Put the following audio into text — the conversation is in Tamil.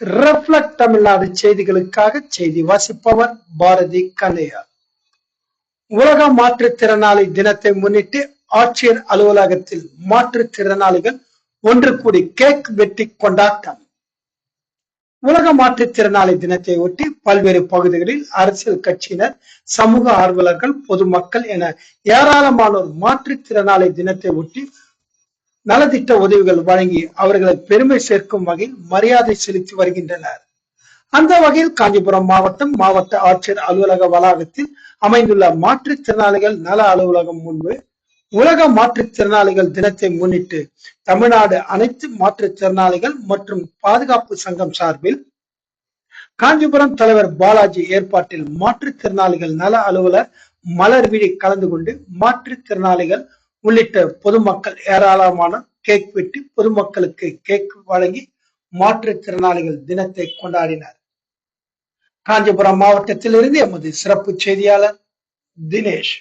ரெஃப்ளக்ட் தமிழ்நாடு செய்திகளுக்காக செய்தி வாசிப்பவர் பாரதி கலையா உலக மாற்றுத்திறனாளி தினத்தை முன்னிட்டு ஆட்சியர் அலுவலகத்தில் மாற்றுத்திறனாளிகள் ஒன்று கூடி கேக் வெட்டி கொண்டாட்டம். உலக மாற்றுத்திறனாளி தினத்தை ஒட்டி பல்வேறு பகுதிகளில் அரசியல் கட்சியினர் சமூக ஆர்வலர்கள் பொதுமக்கள் என ஏராளமானோர் மாற்றுத்திறனாளி தினத்தை ஒட்டி நலத்திட்ட உதவிகள் வழங்கி அவர்களை பெருமை சேர்க்கும் வகையில் மரியாதை செலுத்தி வருகின்றனர். அந்த வகையில் காஞ்சிபுரம் மாவட்டம் மாவட்ட ஆட்சியர் அலுவலக வளாகத்தில் அமைந்துள்ள மாற்றுத்திறனாளிகள் நல அலுவலகம் முன்பு உலக மாற்றுத்திறனாளிகள் தினத்தை முன்னிட்டு தமிழ்நாடு அனைத்து மாற்றுத்திறனாளிகள் மற்றும் பாதுகாப்பு சங்கம் சார்பில் காஞ்சிபுரம் தலைவர் பாலாஜி ஏற்பாட்டில் மாற்றுத்திறனாளிகள் நல அலுவலர் மலர் விழி கலந்து கொண்டு மாற்றுத்திறனாளிகள் உள்ளிட்ட பொதுமக்கள் ஏராளமான கேக் வெட்டி பொதுமக்களுக்கு கேக் வழங்கி மாற்றுத்திறனாளிகள் தினத்தை கொண்டாடினர். காஞ்சிபுரம் மாவட்டத்திலிருந்து எமது சிறப்பு செய்தியாளர் தினேஷ்.